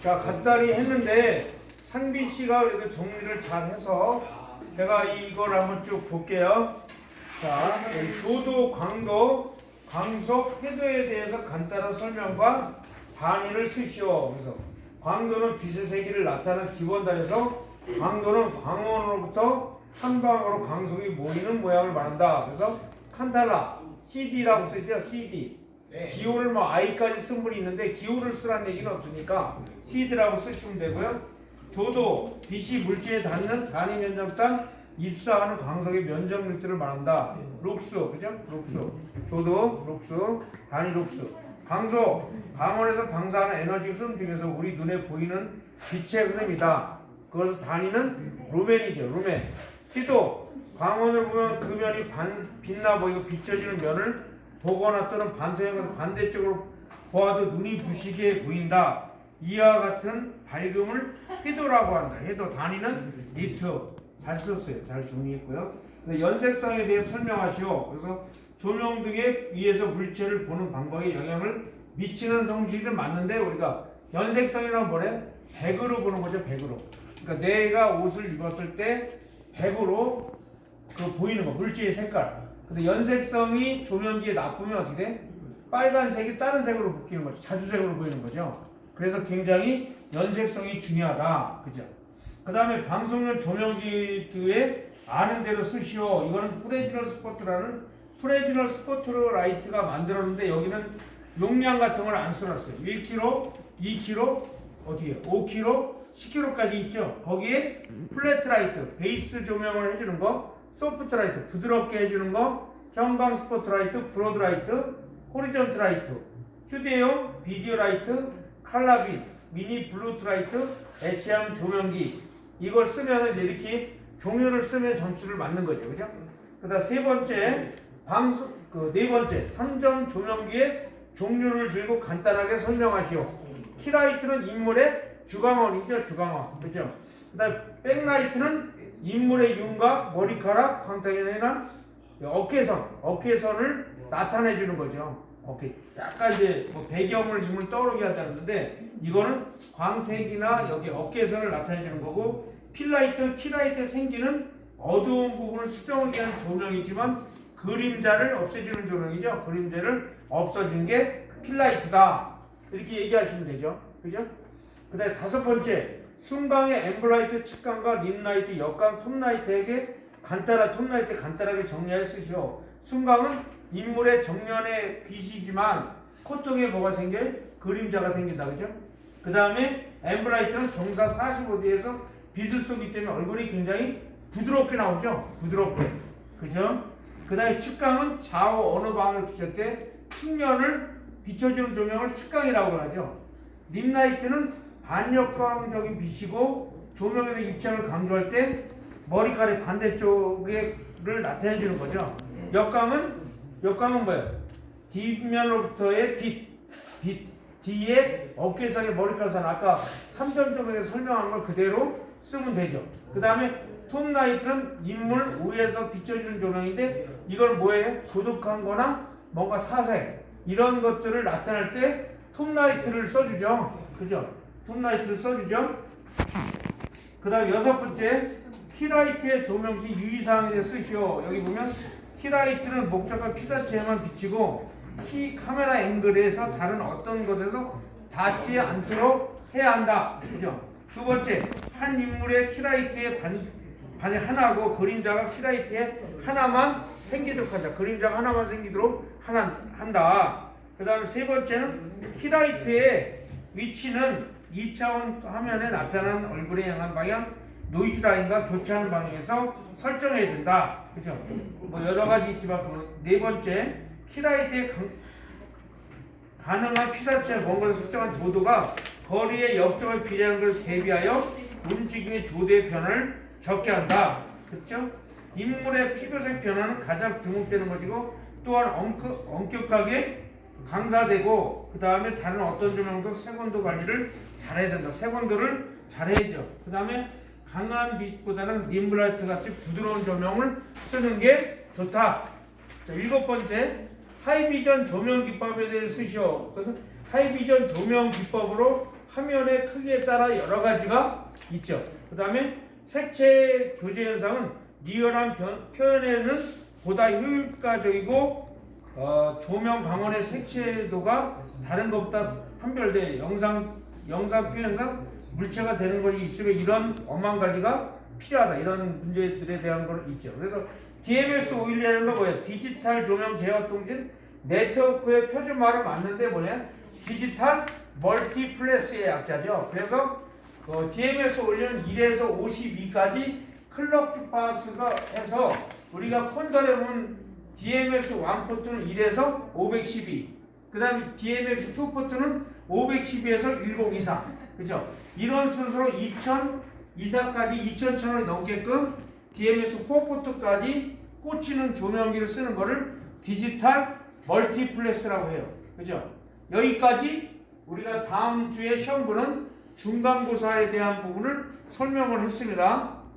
자, 간단히 했는데 상빈 씨가 그래도 정리를 잘 해서 제가 이걸 한번 쭉 볼게요. 자, 조도, 광도, 광속, 해도에 대해서 간단한 설명과 단위를 쓰시오. 그래서 광도는 빛의 세기를 나타내는 기본 단위에서 광도는 광원으로부터 한 방으로 광속이 모이는 모양을 말한다. 그래서 칸달라, CD라고 쓰죠. CD. 네. 기호를 뭐 i까지 쓴 분이 있는데 기호를 쓰라는 얘기는 없으니까 CD라고 쓰시면 되고요. 조도 빛이 물질에 닿는 단위 면적당 입사하는 광석의 면적 밀도를 말한다. 룩수 그죠? 룩수 조도 룩수 단위 룩수 광속 광원에서 방사하는 에너지 흐름 중에서 우리 눈에 보이는 빛의 흐름이다. 그것을 단위는 루멘이죠. 루멘. 희도 광원을 보면 그 면이 반, 빛나 보이고 비춰지는 면을 보거나 또는 반사형에서 반대쪽으로 보아도 눈이 부시게 보인다. 이와 같은 밝음을 해도라고 한다. 해도 단위는 니트. 잘 썼어요. 잘 정리했고요. 연색성에 대해 설명하시오. 그래서 조명 등의 위에서 물체를 보는 방법에 영향을 미치는 성질은 맞는데 우리가 연색성이란 뭐래? 백으로 보는 거죠. 백으로. 그러니까 내가 옷을 입었을 때 백으로 그 보이는 거 물질의 색깔. 근데 연색성이 조명기에 나쁘면 어떻게 돼? 빨간색이 다른 색으로 바뀌는 거죠. 자주색으로 보이는 거죠. 그래서 굉장히 연색성이 중요하다. 그죠? 그 다음에 방송용 조명기에 아는 대로 쓰시오. 이거는 프레지널 스포트라는 프레지널 스포트 라이트가 만들었는데 여기는 용량 같은 걸 안 써놨어요. 1kg, 2kg, 어떻게 5kg, 10kg까지 있죠. 거기에 플랫 라이트, 베이스 조명을 해주는 거, 소프트라이트, 부드럽게 해주는 거, 형광 스포트라이트, 브로드라이트, 호리전트라이트, 휴대용 비디오 라이트, 칼라빈, 미니 블루트라이트, 애체형 조명기 이걸 쓰면 이렇게 종류를 쓰면 점수를 맞는 거죠, 그죠? 그다음 세 번째 방수 그 네 번째 선전 조명기의 종류를 들고 간단하게 설명하시오. 키라이트는 인물의 주광원이죠, 주광원, 그죠? 그다음 백라이트는 인물의 윤곽, 머리카락, 광택이나 어깨선, 어깨선을 나타내 주는 거죠. 어깨 약간 이제 뭐 배경을 인물 떠오르게 한다는데 이거는 광택이나 여기 어깨선을 나타내 주는 거고 필라이트, 키라이트에 생기는 어두운 부분을 수정하기 위한 조명이지만 그림자를 없애주는 조명이죠. 그림자를 없어준 게 필라이트다. 이렇게 얘기하시면 되죠. 그죠? 그 다음에 다섯 번째, 순광의 엠블라이트, 측광과 림라이트, 역광, 톱라이트에게 간단한 톱라이트 간단하게 정리해 쓰시오. 순광은 인물의 정면에 빛이지만 콧등에 뭐가 생겨? 그림자가 생긴다. 그죠? 그 다음에 엠블라이트는 경사 45도에서 빛을 쏘기 때문에 얼굴이 굉장히 부드럽게 나오죠. 부드럽게. 그죠? 그 다음에 측광은 좌우 어느 방을 비출 때 측면을 비춰주는 조명을 측광이라고 하죠. 림라이트는 반역광적인 빛이고 조명에서 입장을 강조할 때 머리카락 반대쪽을 나타내 주는 거죠. 역광은 역광은 뭐예요? 뒷면으로부터의 빛, 빛 뒤에 어깨선의 머리카락선 아까 3점 조명에서 설명한 걸 그대로 쓰면 되죠. 그 다음에 톱라이트는 인물 위에서 비춰주는 조명인데 이걸 뭐예요? 고독한 거나 뭔가 사색 이런 것들을 나타낼 때 톱라이트를 써주죠. 그죠? 톱라이트를 써주죠. 그 다음 여섯 번째 키라이트의 조명 시 유의사항에 대해 쓰시오. 여기 보면 키라이트는 목적과 피사체에만 비치고 키 카메라 앵글에서 다른 어떤 것에서 닿지 않도록 해야 한다. 그죠? 두 번째 한 인물의 키라이트의 반, 반이 하나고 그림자가 키라이트에 하나만 생기도록 하자. 그림자가 하나만 생기도록 하나, 한다. 그 다음에 세 번째는 키라이트의 위치는 2차원 화면에 나타나는 얼굴에 향한 방향 노이즈 라인과 교차하는 방향에서 설정해야 된다. 그죠? 뭐 여러 가지 있지만 그네 번째 키라이트의 강, 가능한 피사체 뭔가를 설정한 조도가 거리의 역정을 비례하는 것을 대비하여 움직임의 조도의 변화를 적게 한다. 그렇죠? 인물의 피부색 변화는 가장 주목되는 것이고 또한 엄격, 엄격하게 강사되고 그 다음에 다른 어떤 조명도 세건도 관리를 잘해야 된다. 세건도를 잘해야죠. 그 다음에 강한 빛보다는 림블라이트 같이 부드러운 조명을 쓰는 게 좋다. 자, 일곱 번째 하이비전 조명 기법에 대해 쓰시오. 하이비전 조명 기법으로 화면의 크기에 따라 여러 가지가 있죠. 그 다음에 색채 교제 현상은 리얼한 변- 표현에는 보다 효율가적이고 어, 조명 광원의 색채도가 다른 것보다 판별돼 영상 영상 표현상 물체가 되는 것이 있으면 이런 엄한 관리가 필요하다 이런 문제들에 대한 걸 있죠. 그래서 DMX 512라는 건 뭐예요? 디지털 조명 제어 통신 네트워크의 표준말을 맞는데 뭐냐? 디지털 멀티플렉스의 약자죠. 그래서 어, DMS 올리는 1에서 52까지 클럭 주파수가 해서 우리가 콘솔에 보면 DMX 1 포트는 1에서 512. 그 다음에 DMX 2 포트는 512에서 1023. 그죠? 이런 순서로 2000 이상까지 2000천을 넘게끔 DMS 4 포트까지 꽂히는 조명기를 쓰는 거를 디지털 멀티플렉스라고 해요. 그죠? 여기까지 우리가 다음 주에 시험 보는 중간고사에 대한 부분을 설명을 했습니다.